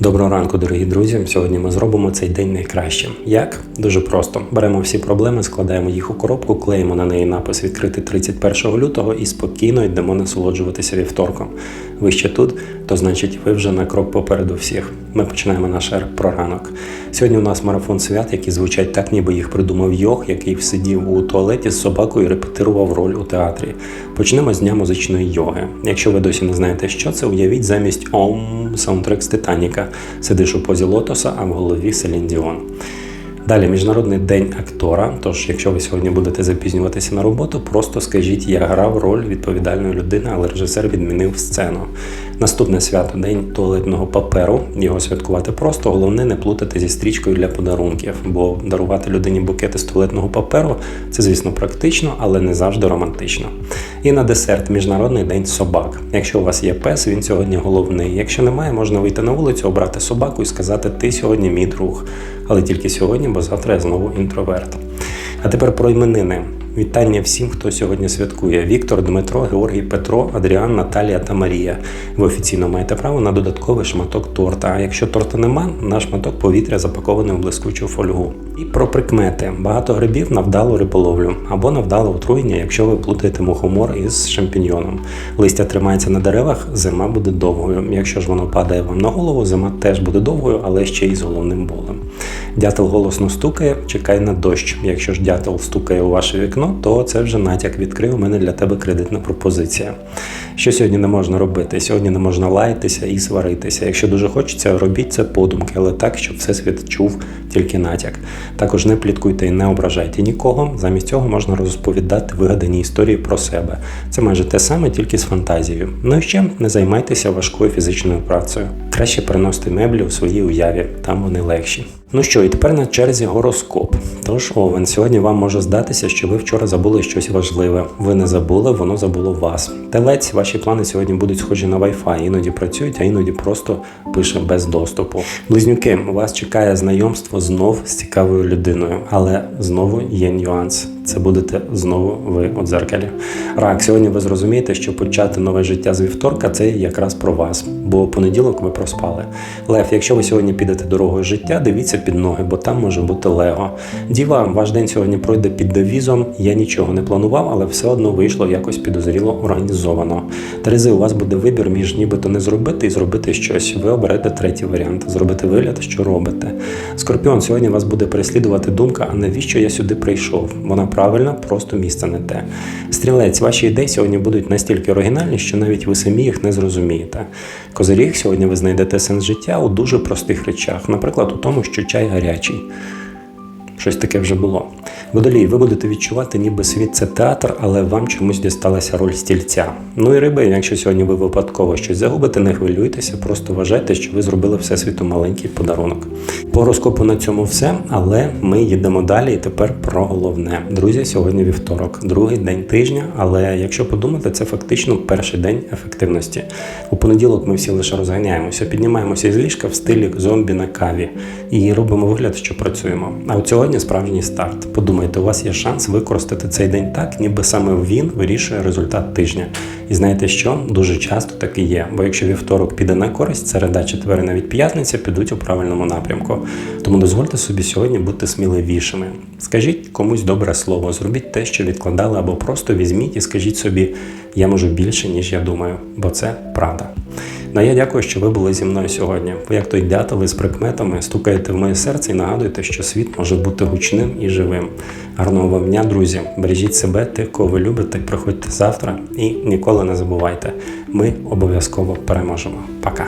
Доброго ранку, дорогі друзі. Сьогодні ми зробимо цей день найкращим. Як? Дуже просто. Беремо всі проблеми, складаємо їх у коробку, клеїмо на неї напис відкрити 31 лютого і спокійно йдемо насолоджуватися вівторком. Ви ще тут, то значить ви вже на крок попереду всіх. Ми починаємо наш ер про ранок. Сьогодні у нас марафон свят, які звучать так, ніби їх придумав Йох, який сидів у туалеті з собакою і репетирував роль у театрі. Почнемо з дня музичної йоги. Якщо ви досі не знаєте, що це, уявіть замість ом саундтрек з Титаніка. Сидиш у позі лотоса, а в голові Селін Діон. Далі міжнародний день актора. Тож, якщо ви сьогодні будете запізнюватися на роботу, просто скажіть, я грав роль відповідальної людини, але режисер відмінив сцену. Наступне свято день туалетного паперу. Його святкувати просто. Головне не плутати зі стрічкою для подарунків, бо дарувати людині букети з туалетного паперу це, звісно, практично, але не завжди романтично. І на десерт міжнародний день собак. Якщо у вас є пес, він сьогодні головний. Якщо немає, можна вийти на вулицю, обрати собаку і сказати Ти сьогодні мій друг. Але тільки сьогодні, бо завтра я знову інтроверт. А тепер про іменини. Вітання всім, хто сьогодні святкує: Віктор, Дмитро, Георгій, Петро, Адріан, Наталія та Марія. Ви офіційно маєте право на додатковий шматок торта. А якщо торта нема, на шматок повітря запакований у блискучу фольгу. І про прикмети: багато грибів на вдалу риболовлю або на вдале отруєння, якщо ви плутаєте мухомор із шампіньйоном. Листя тримається на деревах, зима буде довгою. Якщо ж воно падає вам на голову, зима теж буде довгою, але ще й з головним болем. Дятел голосно стукає, чекай на дощ. Якщо ж дятел стукає у ваше вікно, то це вже натяк відкрив у мене для тебе кредитна пропозиція. Що сьогодні не можна робити? Сьогодні не можна лаятися і сваритися. Якщо дуже хочеться, робіть це подумки, але так, щоб всесвіт чув тільки натяк. Також не пліткуйте і не ображайте нікого. Замість цього можна розповідати вигадані історії про себе. Це майже те саме, тільки з фантазією. Ну і ще не займайтеся важкою фізичною працею. Краще переносити меблі у своїй уяві, там вони легші. Ну що, і тепер на черзі гороскоп. Тож, Овен, сьогодні вам може здатися, що ви вчора забули щось важливе. Ви не забули, воно забуло вас. Телець, ваші плани сьогодні будуть схожі на Wi-Fi. Іноді працюють, а іноді просто пише без доступу. Близнюки, вас чекає знайомство знов з цікавою людиною, але знову є нюанс. Це будете знову ви у дзеркалі. Рак, сьогодні ви зрозумієте, що почати нове життя з вівторка це якраз про вас, бо понеділок ви проспали. Лев, якщо ви сьогодні підете дорогою життя, дивіться під ноги, бо там може бути лего. Діва, ваш день сьогодні пройде під девізом. Я нічого не планував, але все одно вийшло якось підозріло організовано. Терези, у вас буде вибір між нібито не зробити і зробити щось. Ви оберете третій варіант зробити вигляд, що робите. Скорпіон, сьогодні вас буде переслідувати думка, а навіщо я сюди прийшов? Вона правильна, просто місце не те. Стрілець, ваші ідеї сьогодні будуть настільки оригінальні, що навіть ви самі їх не зрозумієте. Козиріг, сьогодні ви знайдете сенс життя у дуже простих речах, наприклад, у тому, що чай гарячий. Щось таке вже було. Водолій, ви будете відчувати, ніби світ це театр, але вам чомусь дісталася роль стільця. Ну і риби, якщо сьогодні ви випадково щось загубите, не хвилюйтеся, просто вважайте, що ви зробили всесвіту маленький подарунок. По гороскопу на цьому все, але ми їдемо далі і тепер про головне. Друзі, сьогодні вівторок, другий день тижня, але якщо подумати, це фактично перший день ефективності. У понеділок ми всі лише розганяємося, піднімаємося з ліжка в стилі зомбі на каві і робимо вигляд, що працюємо. А от сьогодні справжній старт. Подумайте, у вас є шанс використати цей день так, ніби саме він вирішує результат тижня. І знаєте що? Дуже часто так і є. Бо якщо вівторок піде на користь, середа, четвер, і навіть п'ятниця підуть у правильному напрямку. Тому дозвольте собі сьогодні бути сміливішими. Скажіть комусь добре слово, зробіть те, що відкладали, або просто візьміть і скажіть собі, я можу більше, ніж я думаю, бо це правда. Ну, я дякую, що ви були зі мною сьогодні. Ви як той дятел із прикметами стукаєте в моє серце і нагадуєте, що світ може бути гучним і живим. Гарного вам дня, друзі! Бережіть себе, тих, кого ви любите, приходьте завтра і ніколи не забувайте. Ми обов'язково переможемо. Пока!